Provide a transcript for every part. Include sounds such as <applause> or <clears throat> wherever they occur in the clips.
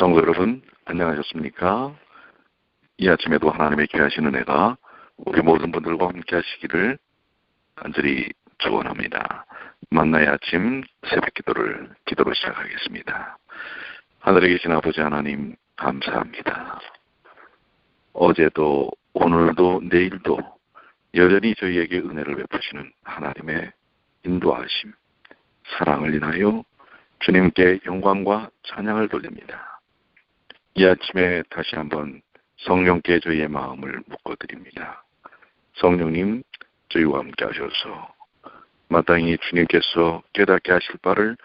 성도 여러분, 안녕하셨습니까? 이 아침에도 하나님의 귀하신 은혜가 우리 모든 분들과 함께 하시기를 간절히 축원합니다. 만나의 아침 새벽 기도를 기도로 시작하겠습니다. 하늘에 계신 아버지 하나님 감사합니다. 어제도 오늘도 내일도 여전히 저희에게 은혜를 베푸시는 하나님의 인도하심, 사랑을 인하여 주님께 영광과 찬양을 돌립니다. 이 아침에 다시 한번 성령께 저희의 마음을 묶어드립니다. 성령님, 저희와 함께 하셔서 마땅히 주님께서 깨닫게 하실 바를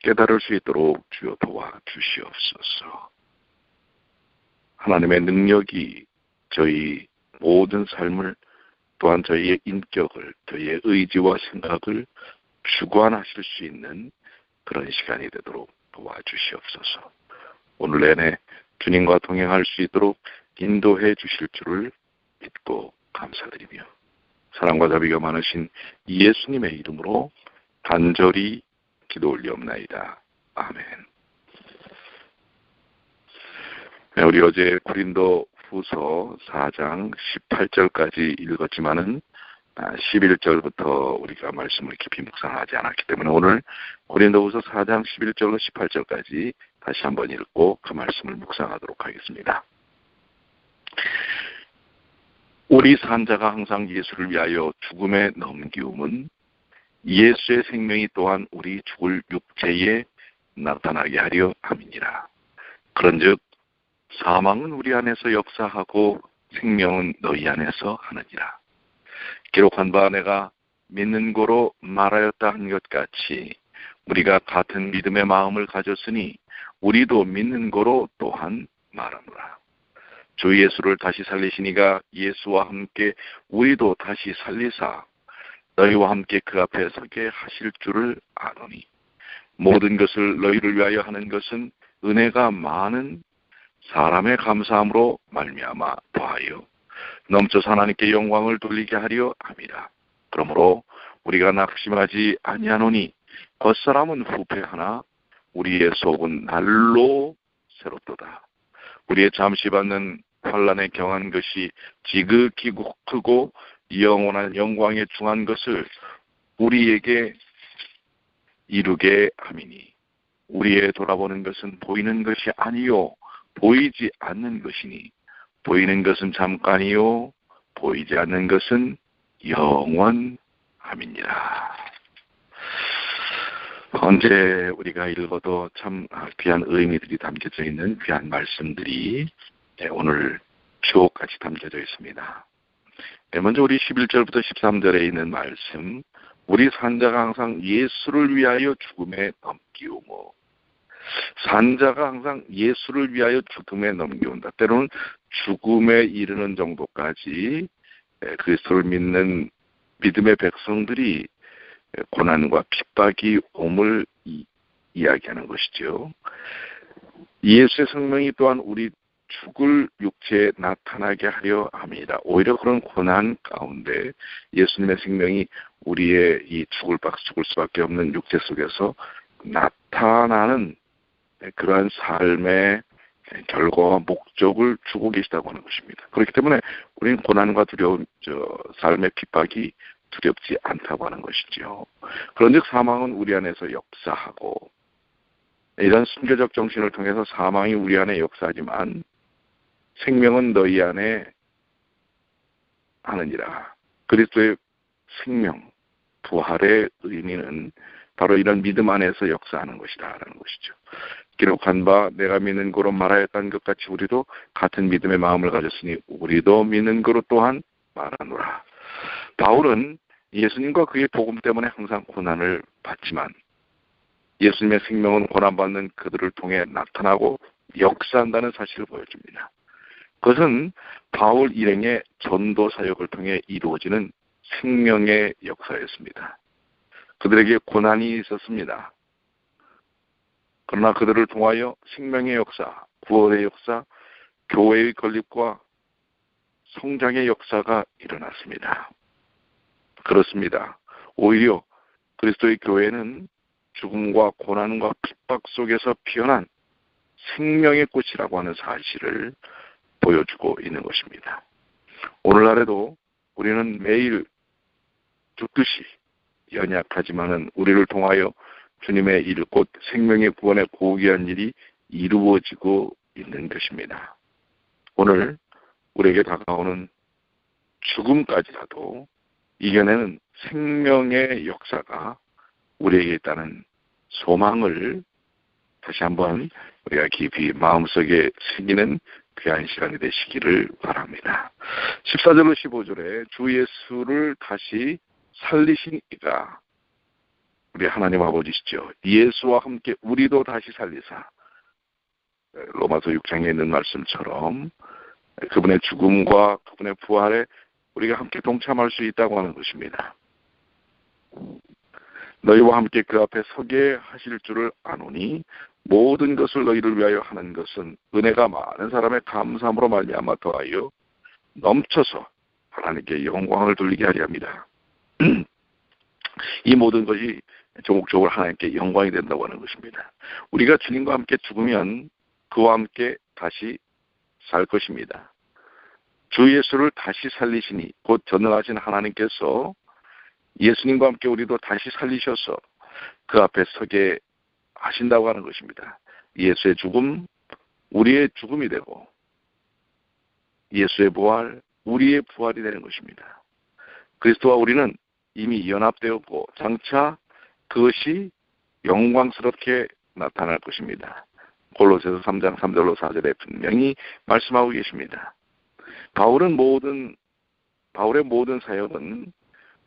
깨달을 수 있도록 주여 도와 주시옵소서. 하나님의 능력이 저희 모든 삶을 또한 저희의 인격을, 저희의 의지와 생각을 주관하실 수 있는 그런 시간이 되도록 도와주시옵소서. 오늘 내내 주님과 동행할 수 있도록 인도해 주실 줄을 믿고 감사드리며 사랑과 자비가 많으신 예수님의 이름으로 간절히 기도 올리옵나이다. 아멘. 네, 우리 어제 고린도 후서 4장 18절까지 읽었지만은 11절부터 우리가 말씀을 깊이 묵상하지 않았기 때문에 오늘 고린도후서 4장 11절로 18절까지 다시 한번 읽고 그 말씀을 묵상하도록 하겠습니다. 우리 산자가 항상 예수를 위하여 죽음에 넘기움은 예수의 생명이 또한 우리 죽을 육체에 나타나게 하려 함이니라. 그런즉 사망은 우리 안에서 역사하고 생명은 너희 안에서 하느니라. 기록한 바 내가 믿는 고로 말하였다 한 것 같이 우리가 같은 믿음의 마음을 가졌으니 우리도 믿는 고로 또한 말하노라. 주 예수를 다시 살리시니가 예수와 함께 우리도 다시 살리사 너희와 함께 그 앞에 서게 하실 줄을 아노니 모든 것을 너희를 위하여 하는 것은 은혜가 많은 사람의 감사함으로 말미암아 더하여 넘쳐서 하나님께 영광을 돌리게 하려 함이라. 그러므로 우리가 낙심하지 아니하노니 겉사람은 후패하나 우리의 속은 날로 새롭도다. 우리의 잠시 받는 환란에 경한 것이 지극히 크고 영원한 영광에 중한 것을 우리에게 이루게 함이니 우리의 돌아보는 것은 보이는 것이 아니요 보이지 않는 것이니 보이는 것은 잠깐이요 보이지 않는 것은 영원함이니라. 언제 우리가 읽어도 참 귀한 의미들이 담겨져 있는 귀한 말씀들이 오늘 표까지 담겨져 있습니다. 먼저 우리 11절부터 13절에 있는 말씀, 우리 산자가 항상 예수를 위하여 죽음에 넘기우고 산자가 항상 예수를 위하여 죽음에 넘겨온다. 때로는 죽음에 이르는 정도까지 그리스도를 믿는 믿음의 백성들이 고난과 핍박이 옴을 이야기하는 것이죠. 예수의 생명이 또한 우리 죽을 육체에 나타나게 하려 합니다. 오히려 그런 고난 가운데 예수님의 생명이 우리의 이 죽을 박 죽을 수밖에 없는 육체 속에서 나타나는 그러한 삶의 결과와 목적을 주고 계시다고 하는 것입니다. 그렇기 때문에 우리는 고난과 두려움, 저 삶의 핍박이 두렵지 않다고 하는 것이지요. 그런즉 사망은 우리 안에서 역사하고 이런 순교적 정신을 통해서 사망이 우리 안에 역사하지만 생명은 너희 안에 하느니라. 그리스도의 생명, 부활의 의미는 바로 이런 믿음 안에서 역사하는 것이다라는 것이죠. 기록한 바 내가 믿는 거로 말하였다는 것 같이 우리도 같은 믿음의 마음을 가졌으니 우리도 믿는 거로 또한 말하노라. 바울은 예수님과 그의 복음 때문에 항상 고난을 받지만 예수님의 생명은 고난받는 그들을 통해 나타나고 역사한다는 사실을 보여줍니다. 그것은 바울 일행의 전도 사역을 통해 이루어지는 생명의 역사였습니다. 그들에게 고난이 있었습니다. 그러나 그들을 통하여 생명의 역사, 구원의 역사, 교회의 건립과 성장의 역사가 일어났습니다. 그렇습니다. 오히려 그리스도의 교회는 죽음과 고난과 핍박 속에서 피어난 생명의 꽃이라고 하는 사실을 보여주고 있는 것입니다. 오늘날에도 우리는 매일 죽듯이 연약하지만은 우리를 통하여 주님의 일, 곧 생명의 구원의 고귀한 일이 이루어지고 있는 것입니다. 오늘 우리에게 다가오는 죽음까지라도 이겨내는 생명의 역사가 우리에게 있다는 소망을 다시 한번 우리가 깊이 마음속에 새기는 귀한 시간이 되시기를 바랍니다. 14절로 15절에 주 예수를 다시 살리신 이가 우리 하나님 아버지시죠. 예수와 함께 우리도 다시 살리사 로마서 6장에 있는 말씀처럼 그분의 죽음과 그분의 부활에 우리가 함께 동참할 수 있다고 하는 것입니다. 너희와 함께 그 앞에 서게 하실 줄을 아노니 모든 것을 너희를 위하여 하는 것은 은혜가 많은 사람의 감사함으로 말미암아 더하여 넘쳐서 하나님께 영광을 돌리게 하려 합니다. 이 모든 것이 조목조목 하나님께 영광이 된다고 하는 것입니다. 우리가 주님과 함께 죽으면 그와 함께 다시 살 것입니다. 주 예수를 다시 살리시니 곧 전능하신 하나님께서 예수님과 함께 우리도 다시 살리셔서 그 앞에 서게 하신다고 하는 것입니다. 예수의 죽음, 우리의 죽음이 되고 예수의 부활, 우리의 부활이 되는 것입니다. 그리스도와 우리는 이미 연합되었고 장차 그것이 영광스럽게 나타날 것입니다. 골로새서 3장 3절로 4절에 분명히 말씀하고 계십니다. 바울은 모든 바울의 모든 사역은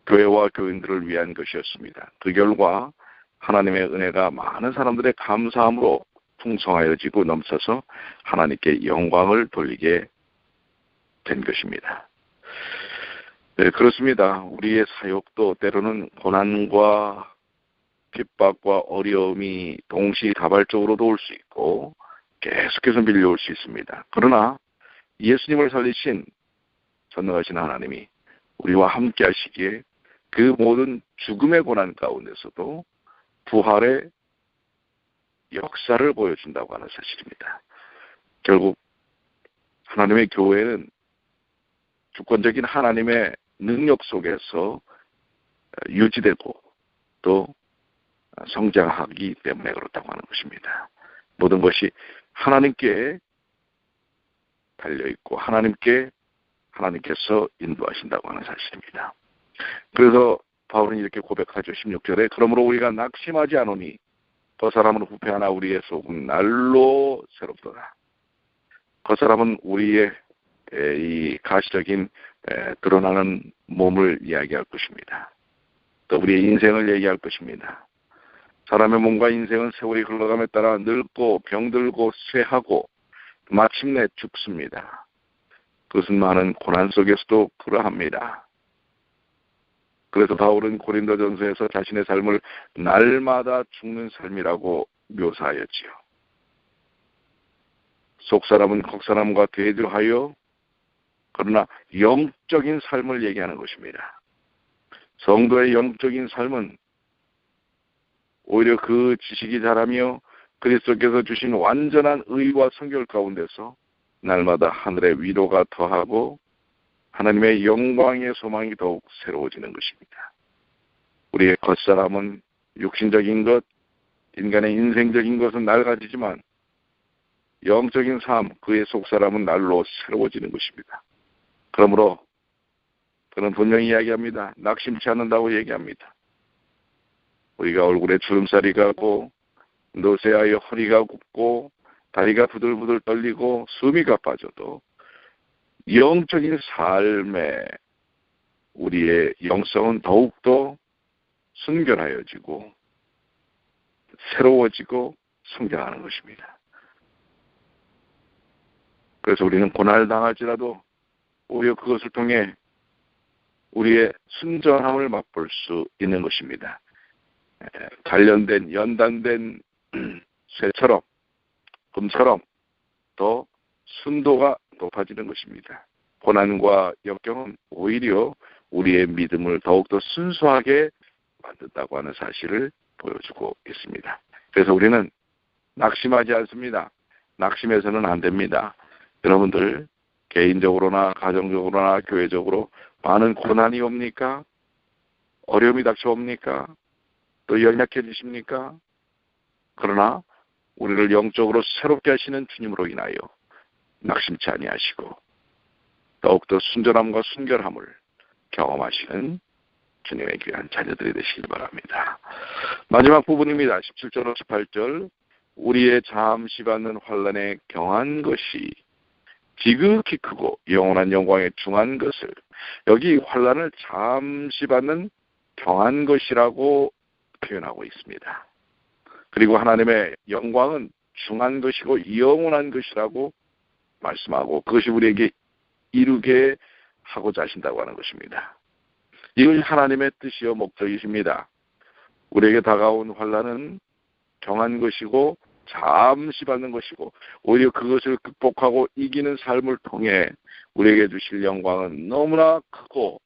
교회와 교인들을 위한 것이었습니다. 그 결과 하나님의 은혜가 많은 사람들의 감사함으로 풍성하여지고 넘쳐서 하나님께 영광을 돌리게 된 것입니다. 네, 그렇습니다. 우리의 사역도 때로는 고난과 핍박과 어려움이 동시다발적으로도 올 수 있고 계속해서 밀려올 수 있습니다. 그러나 예수님을 살리신 전능하신 하나님이 우리와 함께 하시기에 그 모든 죽음의 고난 가운데서도 부활의 역사를 보여준다고 하는 사실입니다. 결국 하나님의 교회는 주권적인 하나님의 능력 속에서 유지되고 또 성장하기 때문에 그렇다고 하는 것입니다. 모든 것이 하나님께 달려 있고 하나님께 하나님께서 인도하신다고 하는 사실입니다. 그래서 바울은 이렇게 고백하죠. 16절에 그러므로 우리가 낙심하지 않으니 그 사람은 후패 하나 우리의 속은 날로 새롭더라. 그 사람은 우리의 이 가시적인 드러나는 몸을 이야기할 것입니다. 또 우리의 인생을 얘기할 것입니다. 사람의 몸과 인생은 세월이 흘러감에 따라 늙고 병들고 쇠하고 마침내 죽습니다. 그것은 많은 고난 속에서도 불화합니다. 그래서 바울은 고린도전서에서 자신의 삶을 날마다 죽는 삶이라고 묘사하였지요. 속 사람은 겉 사람과 대조하여 그러나 영적인 삶을 얘기하는 것입니다. 성도의 영적인 삶은 오히려 그 지식이 자라며 그리스도께서 주신 완전한 의와 성결 가운데서 날마다 하늘의 위로가 더하고 하나님의 영광의 소망이 더욱 새로워지는 것입니다. 우리의 겉사람은 육신적인 것, 인간의 인생적인 것은 낡아지지만 영적인 삶, 그의 속사람은 날로 새로워지는 것입니다. 그러므로 그는 분명히 이야기합니다. 낙심치 않는다고 얘기합니다. 우리가 얼굴에 주름살이 가고 노쇠하여 허리가 굽고 다리가 부들부들 떨리고 숨이 가빠져도 영적인 삶에 우리의 영성은 더욱더 순결하여지고 새로워지고 성장하는 것입니다. 그래서 우리는 고난을 당할지라도 오히려 그것을 통해 우리의 순전함을 맛볼 수 있는 것입니다. 관련된 연단된 <clears throat> 쇠처럼 금처럼 더 순도가 높아지는 것입니다. 고난과 역경은 오히려 우리의 믿음을 더욱더 순수하게 만든다고 하는 사실을 보여주고 있습니다. 그래서 우리는 낙심하지 않습니다. 낙심해서는 안 됩니다. 여러분들 개인적으로나 가정적으로나 교회적으로 많은 고난이 옵니까? 어려움이 닥쳐옵니까? 또 연약해지십니까? 그러나 우리를 영적으로 새롭게 하시는 주님으로 인하여 낙심치 아니하시고 더욱더 순전함과 순결함을 경험하시는 주님의 귀한 자녀들이 되시길 바랍니다. 마지막 부분입니다. 17절 18절 우리의 잠시 받는 환란에 경한 것이 지극히 크고 영원한 영광에 중한 것을 여기 환란을 잠시 받는 경한 것이라고 표현하고 있습니다. 그리고 하나님의 영광은 중한 것이고 영원한 것이라고 말씀하고 그것이 우리에게 이루게 하고자 하신다고 하는 것입니다. 이것이 하나님의 뜻이요 목적이십니다. 우리에게 다가온 환란은 경한 것이고 잠시 받는 것이고 오히려 그것을 극복하고 이기는 삶을 통해 우리에게 주실 영광은 너무나 크고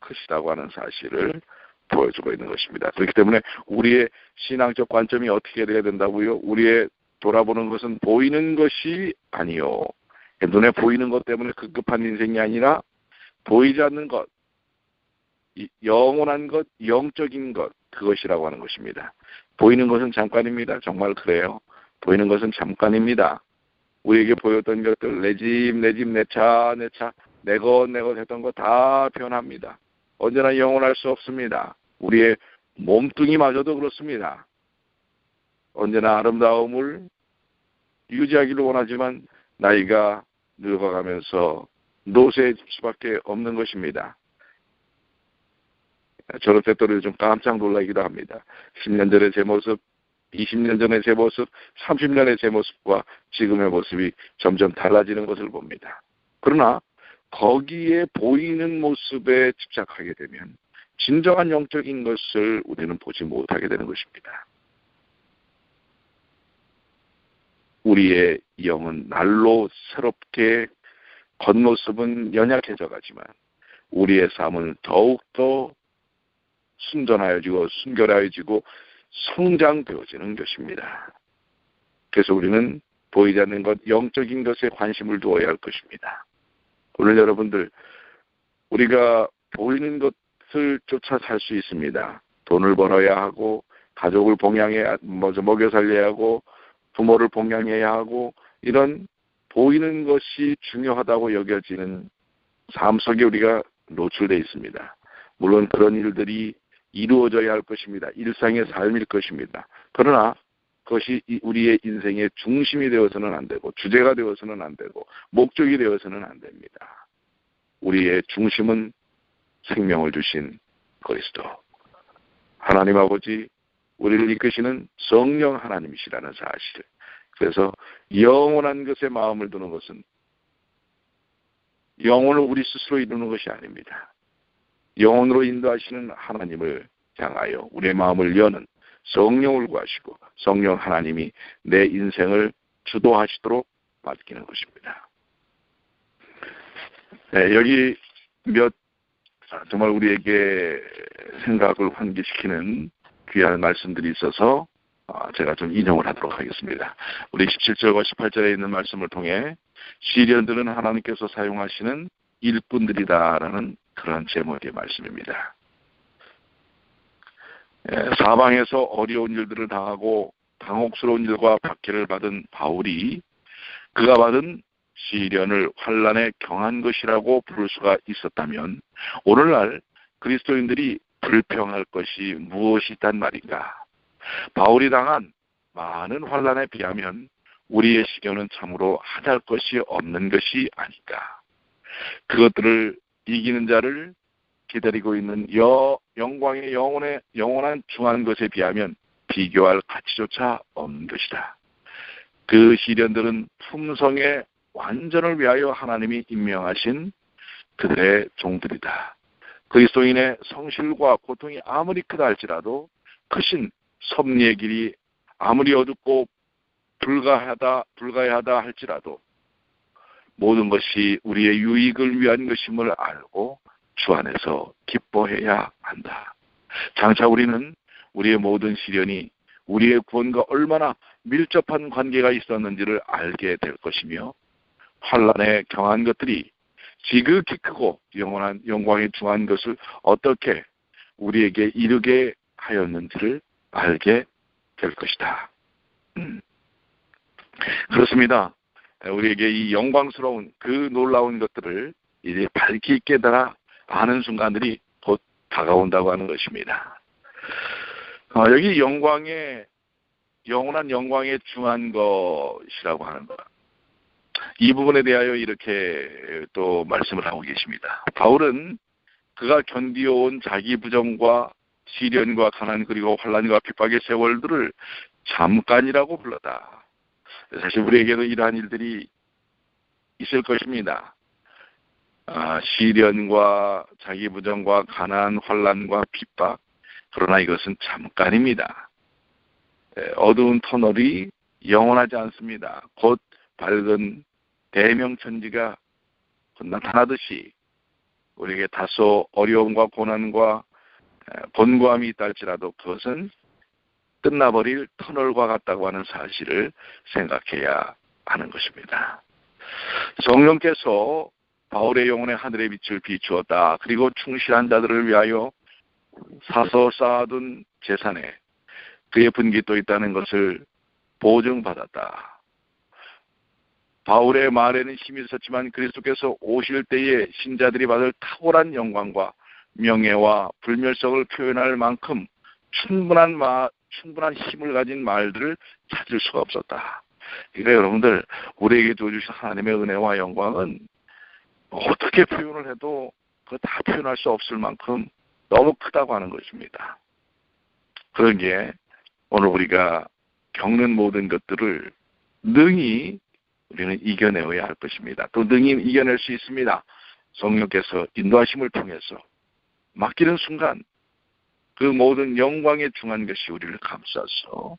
크시다고 하는 사실을 보여주고 있는 것입니다. 그렇기 때문에 우리의 신앙적 관점이 어떻게 돼야 된다고요? 우리의 돌아보는 것은 보이는 것이 아니요. 눈에 보이는 것 때문에 급급한 인생이 아니라 보이지 않는 것, 영원한 것, 영적인 것, 그것이라고 하는 것입니다. 보이는 것은 잠깐입니다. 정말 그래요. 보이는 것은 잠깐입니다. 우리에게 보였던 것들, 내 집, 내 집, 내 차, 내 차, 내 것, 내 것 했던 거 다 변합니다. 언제나 영원할 수 없습니다. 우리의 몸뚱이마저도 그렇습니다. 언제나 아름다움을 유지하기를 원하지만 나이가 늙어가면서 노쇠해질 수밖에 없는 것입니다. 저럴 때또 좀 깜짝 놀라기도 합니다. 10년 전의 제 모습, 20년 전의 제 모습, 30년의 제 모습과 지금의 모습이 점점 달라지는 것을 봅니다. 그러나 거기에 보이는 모습에 집착하게 되면 진정한 영적인 것을 우리는 보지 못하게 되는 것입니다. 우리의 영은 날로 새롭게 겉모습은 연약해져 가지만 우리의 삶은 더욱더 순전하여지고 순결하여지고 성장되어지는 것입니다. 그래서 우리는 보이지 않는 것, 영적인 것에 관심을 두어야 할 것입니다. 오늘 여러분들, 우리가 보이는 것을 쫓아 살 수 있습니다. 돈을 벌어야 하고, 가족을 봉양해야, 먼저 먹여 살려야 하고, 부모를 봉양해야 하고, 이런 보이는 것이 중요하다고 여겨지는 삶 속에 우리가 노출되어 있습니다. 물론 그런 일들이 이루어져야 할 것입니다. 일상의 삶일 것입니다. 그러나 그것이 우리의 인생의 중심이 되어서는 안 되고 주제가 되어서는 안 되고 목적이 되어서는 안 됩니다. 우리의 중심은 생명을 주신 그리스도 하나님 아버지 우리를 이끄시는 성령 하나님이시라는 사실 그래서 영원한 것에 마음을 두는 것은 영혼을 우리 스스로 이루는 것이 아닙니다. 영혼으로 인도하시는 하나님을 향하여 우리의 마음을 여는 성령을 구하시고 성령 하나님이 내 인생을 주도하시도록 맡기는 것입니다. 네, 여기 몇 정말 우리에게 생각을 환기시키는 귀한 말씀들이 있어서 아, 제가 좀 인용을 하도록 하겠습니다. 우리 17절과 18절에 있는 말씀을 통해 시리언들은 하나님께서 사용하시는 일꾼들이다라는 그런 제목의 말씀입니다. 예, 사방에서 어려운 일들을 당하고 당혹스러운 일과 박해를 받은 바울이 그가 받은 시련을 환란에 경한 것이라고 부를 수가 있었다면 오늘날 그리스도인들이 불평할 것이 무엇이 있단 말인가? 바울이 당한 많은 환란에 비하면 우리의 시련은 참으로 하잘 것이 없는 것이 아닌가. 그것들을 이기는 자를 기다리고 있는 여, 영광의 영혼의 영원한 중한 것에 비하면 비교할 가치조차 없는 것이다. 그 시련들은 품성의 완전을 위하여 하나님이 임명하신 그들의 종들이다. 그리스도인의 성실과 고통이 아무리 크다 할지라도 크신 섭리의 길이 아무리 어둡고 불가하다 불가하다 할지라도 모든 것이 우리의 유익을 위한 것임을 알고 주 안에서 기뻐해야 한다. 장차 우리는 우리의 모든 시련이 우리의 구원과 얼마나 밀접한 관계가 있었는지를 알게 될 것이며 환란에 경한 것들이 지극히 크고 영원한 영광에 중한 것을 어떻게 우리에게 이르게 하였는지를 알게 될 것이다. 음. 그렇습니다. 우리에게 이 영광스러운 그 놀라운 것들을 이제 밝히 깨달아 아는 순간들이 곧 다가온다고 하는 것입니다. 어, 여기 영광에 영원한 영광에 중한 것이라고 하는 것. 이 부분에 대하여 이렇게 또 말씀을 하고 계십니다. 바울은 그가 견디어온 자기 부정과 시련과 가난 그리고 환란과 핍박의 세월들을 잠깐이라고 불렀다. 사실 우리에게도 이러한 일들이 있을 것입니다. 아, 시련과 자기 부정과 가난 환란과 핍박 그러나 이것은 잠깐입니다. 어두운 터널이 영원하지 않습니다. 곧 밝은 대명천지가 나타나듯이 우리에게 다소 어려움과 고난과 번고함이 있다 할지라도 그것은 끝나버릴 터널과 같다고 하는 사실을 생각해야 하는 것입니다. 성령께서 바울의 영혼에 하늘의 빛을 비추었다. 그리고 충실한 자들을 위하여 사서 쌓아둔 재산에 그의 분깃도 있다는 것을 보증받았다. 바울의 말에는 힘이 있었지만 그리스도께서 오실 때에 신자들이 받을 탁월한 영광과 명예와 불멸성을 표현할 만큼 충분한 마, 충분한 힘을 가진 말들을 찾을 수가 없었다. 그러니까 여러분들 우리에게 주신 하나님의 은혜와 영광은 어떻게 표현을 해도 그거 다 표현할 수 없을 만큼 너무 크다고 하는 것입니다. 그런 게 오늘 우리가 겪는 모든 것들을 능히 우리는 이겨내어야 할 것입니다. 또 능히 이겨낼 수 있습니다. 성령께서 인도하심을 통해서 맡기는 순간 그 모든 영광에 중한 것이 우리를 감싸서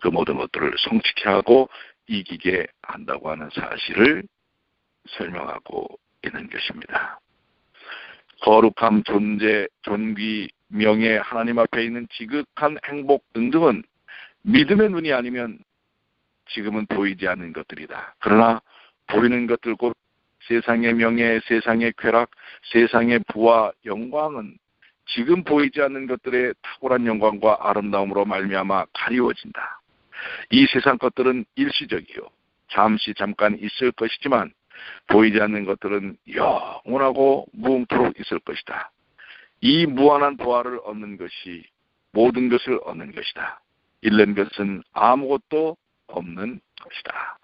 그 모든 것들을 성취케 하고 이기게 한다고 하는 사실을 설명하고 있는 것입니다. 거룩함, 존재, 존귀, 명예, 하나님 앞에 있는 지극한 행복 등등은 믿음의 눈이 아니면 지금은 보이지 않는 것들이다. 그러나 보이는 것들 곧 세상의 명예, 세상의 쾌락, 세상의 부와 영광은 지금 보이지 않는 것들의 탁월한 영광과 아름다움으로 말미암아 가리워진다. 이 세상 것들은 일시적이요. 잠시 잠깐 있을 것이지만 보이지 않는 것들은 영원하고 무궁토록 있을 것이다. 이 무한한 보화를 얻는 것이 모든 것을 얻는 것이다. 잃는 것은 아무것도 없는 것이다.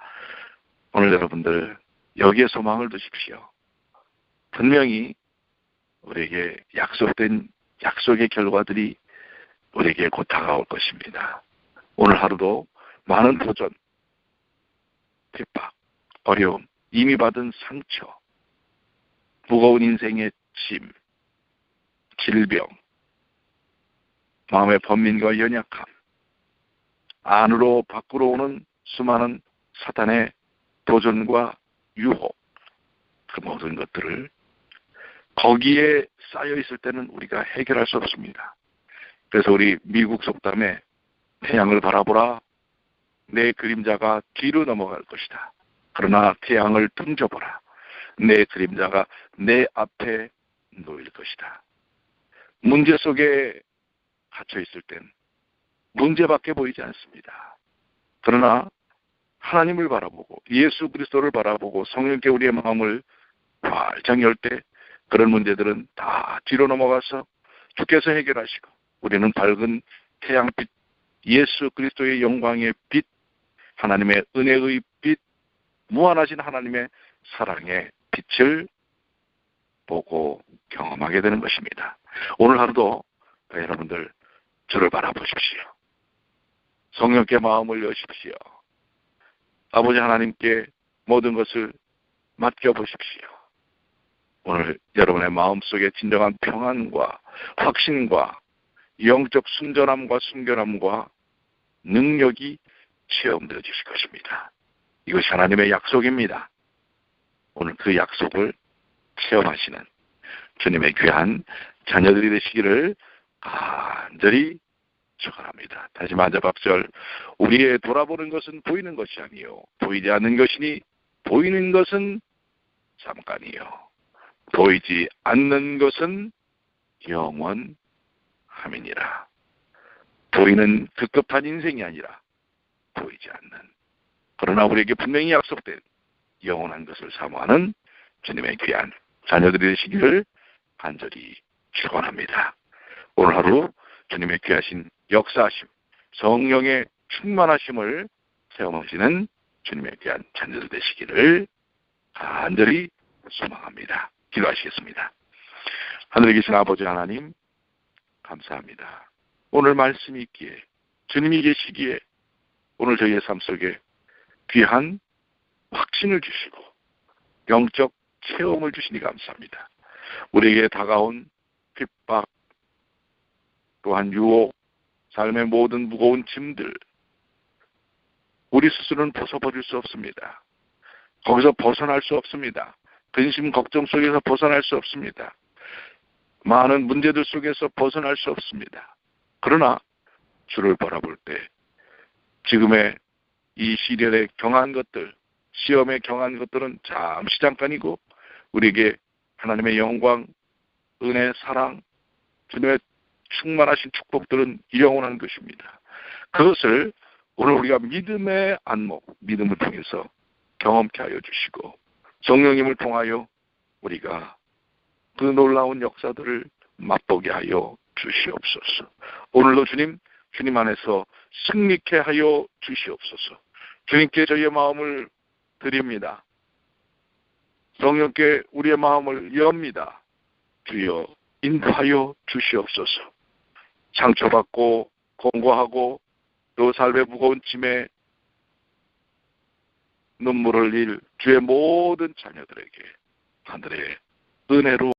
오늘 여러분들 여기에 소망을 두십시오. 분명히 우리에게 약속된 약속의 결과들이 우리에게 곧 다가올 것입니다. 오늘 하루도 많은 도전, 핍박, 어려움, 이미 받은 상처, 무거운 인생의 짐, 질병, 마음의 번민과 연약함, 안으로 밖으로 오는 수많은 사탄의 도전과 유혹, 그 모든 것들을 거기에 쌓여 있을 때는 우리가 해결할 수 없습니다. 그래서 우리 미국 속담에 태양을 바라보라. 내 그림자가 뒤로 넘어갈 것이다. 그러나 태양을 등져보라. 내 그림자가 내 앞에 놓일 것이다. 문제 속에 갇혀 있을 땐 문제밖에 보이지 않습니다. 그러나 하나님을 바라보고 예수 그리스도를 바라보고 성령께 우리의 마음을 활짝 열 때 그런 문제들은 다 뒤로 넘어가서 주께서 해결하시고 우리는 밝은 태양빛 예수 그리스도의 영광의 빛 하나님의 은혜의 빛 무한하신 하나님의 사랑의 빛을 보고 경험하게 되는 것입니다. 오늘 하루도 여러분들 주를 바라보십시오. 성령께 마음을 여십시오. 아버지 하나님께 모든 것을 맡겨보십시오. 오늘 여러분의 마음속에 진정한 평안과 확신과 영적 순전함과 순결함과 능력이 체험되어 주실 것입니다. 이것이 하나님의 약속입니다. 오늘 그 약속을 체험하시는 주님의 귀한 자녀들이 되시기를 간절히 축원합니다. 다시 만자 박절 우리의 돌아보는 것은 보이는 것이 아니요 보이지 않는 것이니 보이는 것은 잠깐이요 보이지 않는 것은 영원함이니라. 보이는 급급한 인생이 아니라 보이지 않는 그러나 우리에게 분명히 약속된 영원한 것을 사모하는 주님의 귀한 자녀들이 되시기를 간절히 축원합니다. 오늘 하루 주님의 귀하신 역사하심, 성령의 충만하심을 체험하시는 주님의 귀한 자녀들 되시기를 간절히 소망합니다. 기도하시겠습니다. 하늘에 계신 아버지 하나님 감사합니다. 오늘 말씀이 있기에 주님이 계시기에 오늘 저희의 삶 속에 귀한 확신을 주시고 영적 체험을 주시니 감사합니다. 우리에게 다가온 핍박 또한 유혹 삶의 모든 무거운 짐들 우리 스스로는 벗어버릴 수 없습니다. 거기서 벗어날 수 없습니다. 근심 걱정 속에서 벗어날 수 없습니다. 많은 문제들 속에서 벗어날 수 없습니다. 그러나 주를 바라볼 때 지금의 이 시련의 경한 것들, 시험의 경한 것들은 잠시 잠깐이고 우리에게 하나님의 영광, 은혜, 사랑, 주님의 충만하신 축복들은 영원한 것입니다. 그것을 오늘 우리가 믿음의 안목, 믿음을 통해서 경험케 하여 주시고 성령님을 통하여 우리가 그 놀라운 역사들을 맛보게 하여 주시옵소서. 오늘도 주님, 주님 안에서 승리케 하여 주시옵소서. 주님께 저희의 마음을 드립니다. 성령께 우리의 마음을 엽니다. 주여 인도하여 주시옵소서. 상처받고 공고하고 또 삶의 무거운 짐에 눈물을 흘릴 주의 모든 자녀들에게 하늘의 은혜로